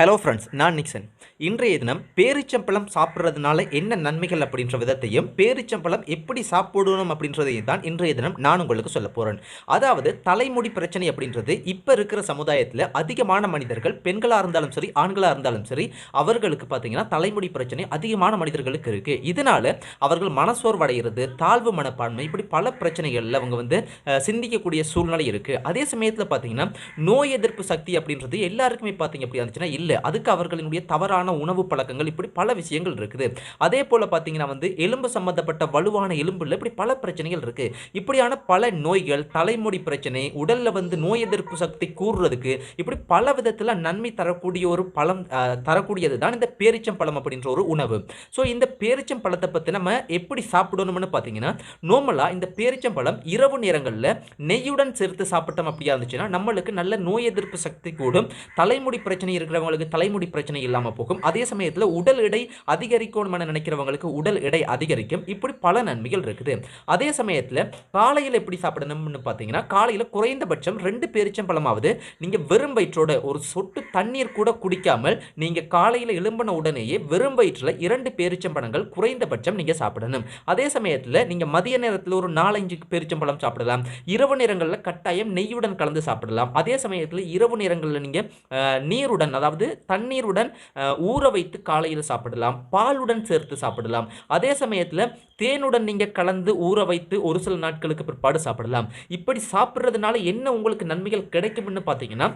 Hello friends நான் Nixon. இன்றைய தினம் பேரிச்சம்பழம் சாப்பிட்றதுனால என்ன நன்மைகள் அப்படின்ற விதத்தையும் பேரிச்சம்பழம் எப்படி சாப்பிடணும் அப்படின்றதையும் தான் இன்றைய தினம் நான் உங்களுக்கு சொல்ல போகிறேன் அதாவது தலைமுடி பிரச்சனை அப்படின்றது இப்போ இருக்கிற சமுதாயத்தில் அதிகமான மனிதர்கள் பெண்களாக இருந்தாலும் சரி ஆண்களாக இருந்தாலும் சரி அவர்களுக்கு பார்த்தீங்கன்னா தலைமுடி பிரச்சனை அதிகமான மனிதர்களுக்கு இருக்குது இதனால் அவர்கள் மனசோர்வடைகிறது தாழ்வு மனப்பான்மை இப்படி பல பிரச்சனைகளில் அவங்க வந்து சிந்திக்கக்கூடிய சூழ்நிலை இருக்குது அதே சமயத்தில் பார்த்தீங்கன்னா நோய் எதிர்ப்பு சக்தி அப்படின்றது எல்லாருக்குமே பார்த்தீங்க அப்படி இருந்துச்சுன்னா இல்லை. அதுக்கு அவர்களினுடைய தவறான உணவு பழக்கங்கள் இப்படி பல விஷயங்கள் இருக்குது. அதே போல் பார்த்தீங்கன்னா வந்து எலும்பு சம்பந்தப்பட்ட வலுவான எலும்புல இப்படி பல பிரச்சனைகள் இருக்குது இப்படியான பல நோய்கள் தலைமுடி பிரச்சனை உடலில் வந்து நோய் எதிர்ப்பு சக்தி கூறுறதுக்கு இப்படி பல விதத்தில் நன்மை தரக்கூடிய ஒரு பழம் தரக்கூடியது தான் இந்த பேரிச்சம்பழம் அப்படின்ற ஒரு உணவு. ஸோ இந்த பேரிச்சம்பழத்தை பற்றி நம்ம எப்படி சாப்பிடணும்னு பார்த்தீங்கன்னா நார்மலாக இந்த பேரிச்சம்பழம் இரவு நேரங்களில் நெய்யுடன் சேர்த்து சாப்பிட்டோம் அப்படியா இருந்துச்சுன்னா நம்மளுக்கு நல்ல நோய் எதிர்ப்பு சக்தி கூடும் தலைமுடி பிரச்சனை இருக்கிறவங்களுக்கு தலைமுடி பிரச்சனை இல்லாமல் போகும். அதே சமயத்தில் உடல் எடை அதிகரிக்கணும்னு நினைக்கிறவங்களுக்கு உடல் எடை அதிகரிக்கும். இப்படி பல நன்மைகள் இருக்குது. அதே சமயத்தில் காலையில் எப்படி சாப்பிடணும்னு பார்த்தீங்கன்னா காலையில் குறைந்தபட்சம் ரெண்டு பேரிச்சம்பழமாவது நீங்கள் வெறும் வயிற்றோட ஒரு சொட்டு தண்ணீர் கூட குடிக்காமல் நீங்கள் காலையில் எழும்பின உடனேயே வெறும் வயிற்றில் இரண்டு பேரிச்சம்பழங்கள் குறைந்தபட்சம் நீங்கள் சாப்பிடணும். அதே சமயத்தில் நீங்கள் மதிய நேரத்தில் ஒரு நாலஞ்சு பேரிச்சம்பழம் சாப்பிடலாம். இரவு நேரங்களில் கட்டாயம் நெய்யுடன் கலந்து சாப்பிடலாம். அதே சமயத்தில் இரவு நேரங்களில் நீங்கள் நீருடன் அதாவது தண்ணீருடன் ஊற வைத்து காலையில் சாப்பிடலாம் பாலுடன் சேர்த்து சாப்பிடலாம். அதே சமயத்தில் தேனுடன் நீங்கள் கலந்து ஊற வைத்து ஒரு சில நாட்களுக்கு பிற்பாடு சாப்பிடலாம். இப்படி சாப்பிட்றதுனால என்ன உங்களுக்கு நன்மைகள் கிடைக்கும்னு பார்த்தீங்கன்னா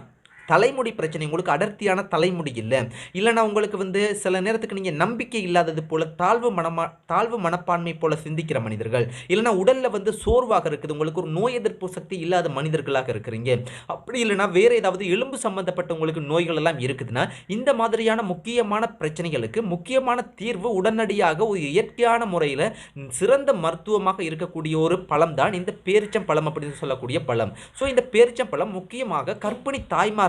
தலைமுடி பிரச்சனை உங்களுக்கு அடர்த்தியான தலைமுடி இல்லை. இல்லைனா உங்களுக்கு வந்து சில நேரத்துக்கு நீங்கள் நம்பிக்கை இல்லாதது போல தாழ்வு மனமா தாழ்வு மனப்பான்மை போல சிந்திக்கிற மனிதர்கள். இல்லைனா உடலில் வந்து சோர்வாக இருக்குது உங்களுக்கு ஒரு நோய் எதிர்ப்பு சக்தி இல்லாத மனிதர்களாக இருக்கிறீங்க. அப்படி இல்லைனா வேறு ஏதாவது எலும்பு சம்பந்தப்பட்ட உங்களுக்கு நோய்கள் எல்லாம் இருக்குதுன்னா இந்த மாதிரியான முக்கியமான பிரச்சனைகளுக்கு முக்கியமான தீர்வு உடனடியாக ஒரு இயற்கையான முறையில் சிறந்த மருத்துவமாக இருக்கக்கூடிய ஒரு பழம் தான் இந்த பேரிச்சம் பழம் அப்படின்னு சொல்லக்கூடிய பழம். ஸோ இந்த பேரிச்சம் பழம் முக்கியமாக கர்ப்பிணி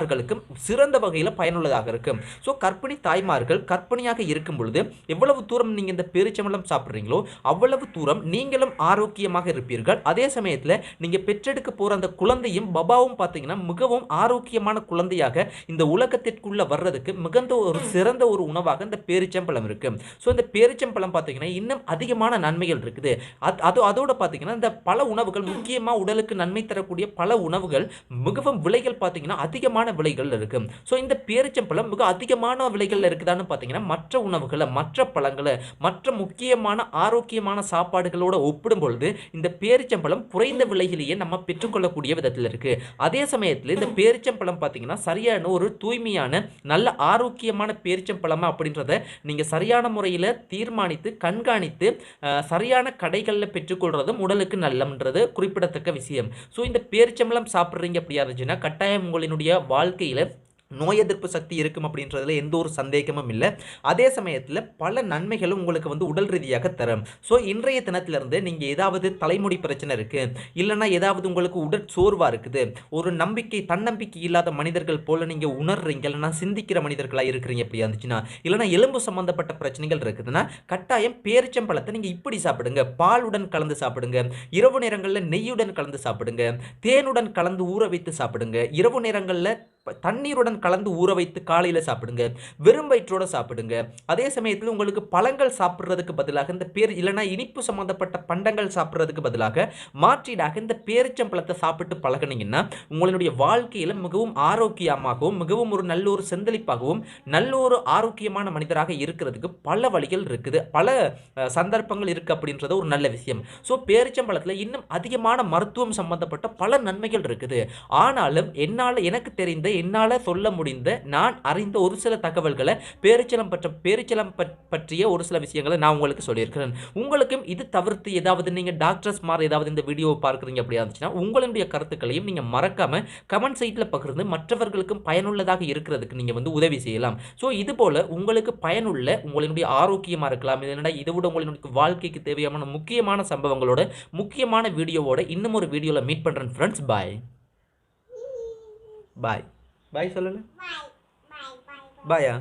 தாய்மார்களுக்கும் சிறந்த வகையில் பயனுள்ளதாக இருக்கும். ஸோ கர்ப்பிணி தாய்மார்கள் கர்ப்பிணியாக இருக்கும் பொழுது எவ்வளவு தூரம் நீங்கள் இந்த பேரிச்சம்பழம் சாப்பிட்றீங்களோ அவ்வளவு தூரம் நீங்களும் ஆரோக்கியமாக இருப்பீர்கள். அதே சமயத்தில் நீங்கள் பெற்றெடுக்க போகிற அந்த குழந்தையும் பபாவும் பார்த்தீங்கன்னா மிகவும் ஆரோக்கியமான குழந்தையாக இந்த உலகத்திற்குள்ளே வர்றதுக்கு மிகுந்த ஒரு சிறந்த ஒரு உணவாக இந்த பேரிச்சம்பழம் இருக்கு. ஸோ இந்த பேரிச்சம்பழம் பார்த்தீங்கன்னா இன்னும் அதிகமான நன்மைகள் இருக்குது. அது அது அதோட பார்த்தீங்கன்னா இந்த பல உணவுகள் முக்கியமாக உடலுக்கு நன்மை தரக்கூடிய பல உணவுகள் மிகவும் விலைகள் பார்த்தீங்கன்னா அதிகமான விலைகள் இருக்கு. ஸோ இந்த பேரிச்சம்பழம் மிக அதிகமான விலைகள் இருக்குதான்னு பார்த்தீங்கன்னா மற்ற உணவுகளை மற்ற பழங்களை மற்ற முக்கியமான ஆரோக்கியமான சாப்பாடுகளோட ஒப்பிடும் பொழுது இந்த பேரிச்சம்பழம் குறைந்த விலையிலேயே நம்ம பெற்றுக்கொள்ளக்கூடிய விதத்தில் இருக்கு. அதே சமயத்தில் இந்த பேரிச்சம்பழம் பார்த்தீங்கன்னா சரியான ஒரு தூய்மையான நல்ல ஆரோக்கியமான பேரிச்சம்பழமா அப்படின்றத நீங்கள் சரியான முறையில் தீர்மானித்து கண்காணித்து சரியான கடைகளில் பெற்றுக்கொள்றதும் உடலுக்கு நல்லம்ன்றது குறிப்பிடத்தக்க விஷயம். ஸோ இந்த பேரிச்சம்பழம் சாப்பிட்றீங்க அப்படியா இருந்துச்சுன்னா கட்டாயம் உங்களினுடைய வாழ்க்கையில் நோய் எதிர்ப்பு சக்தி இருக்கும் அப்படின்றதுல எந்த ஒரு சந்தேகமும் இல்லை. அதே சமயத்தில் பல நன்மைகளும் உங்களுக்கு வந்து உடல் ரீதியாக தரும். ஸோ இன்றைய தினத்திலிருந்து நீங்கள் ஏதாவது தலைமுடி பிரச்சனை இருக்குது இல்லைன்னா ஏதாவது உங்களுக்கு உடற் சோர்வாக இருக்குது ஒரு நம்பிக்கை தன்னம்பிக்கை இல்லாத மனிதர்கள் போல் நீங்கள் உணர்றீங்க இல்லைன்னா சிந்திக்கிற மனிதர்களாக இருக்கிறீங்க அப்படி இருந்துச்சுன்னா இல்லைனா எலும்பு சம்மந்தப்பட்ட பிரச்சனைகள் இருக்குதுன்னா கட்டாயம் பேரிச்சம்பழத்தை நீங்கள் இப்படி சாப்பிடுங்க. பாலுடன் கலந்து சாப்பிடுங்க இரவு நேரங்களில் நெய்யுடன் கலந்து சாப்பிடுங்க தேனுடன் கலந்து ஊற வைத்து சாப்பிடுங்க இரவு நேரங்களில் தண்ணீருடன் கலந்து ஊற வைத்து காலையில் சாப்பிடுங்க. வெறும் வயிற்றோடு சாப்பிடுங்க. அதே சமயத்தில் உங்களுக்கு பழங்கள் சாப்பிட்றதுக்கு பதிலாக இந்த பேர் இல்லைன்னா இனிப்பு சம்மந்தப்பட்ட பண்டங்கள் சாப்பிட்றதுக்கு பதிலாக மாற்றீடாக இந்த பேரிச்சம்பழத்தை சாப்பிட்டு பழகுனீங்கன்னா உங்களுடைய வாழ்க்கையில் மிகவும் ஆரோக்கியமாகவும் மிகவும் ஒரு நல்ல ஒரு செந்தளிப்பாகவும் நல்ல ஒரு ஆரோக்கியமான மனிதராக இருக்கிறதுக்கு பல வழிகள் இருக்குது. பல சந்தர்ப்பங்கள் இருக்குது அப்படின்றது ஒரு நல்ல விஷயம். ஸோ பேரிச்சம்பழத்தில் இன்னும் அதிகமான மருத்துவம் சம்பந்தப்பட்ட பல நன்மைகள் இருக்குது. ஆனாலும் என்னால் எனக்கு தெரிந்த என்னால் சொல்ல முடிந்த நான் அறிந்த ஒரு சில தகவல்களை பேரிச்சலம் பற்ற பேரிச்சலம் பற்றிய ஒரு சில விஷயங்களை நான் உங்களுக்கு சொல்லியிருக்கிறேன். உங்களுக்கும் இது தவிர்த்து ஏதாவது நீங்கள் டாக்டர்ஸ் மாதிரி ஏதாவது இந்த வீடியோவை பார்க்குறீங்க அப்படியா இருந்துச்சுன்னா உங்களுடைய கருத்துக்களையும் நீங்கள் மறக்காமல் கமெண்ட் சைட்டில் பகிர்ந்து மற்றவர்களுக்கும் பயனுள்ளதாக இருக்கிறதுக்கு நீங்கள் வந்து உதவி செய்யலாம். ஸோ இது போல் உங்களுக்கு பயனுள்ள உங்களுடைய ஆரோக்கியமாக இருக்கலாம் இல்லைன்னா இதை விட உங்களுடைய வாழ்க்கைக்கு தேவையான முக்கியமான சம்பவங்களோட முக்கியமான வீடியோவோட இன்னும் ஒரு வீடியோவில் மீட் பண்ணுறேன் ஃப்ரெண்ட்ஸ் பாய் பாய் பாய் சொல்லல? பாயா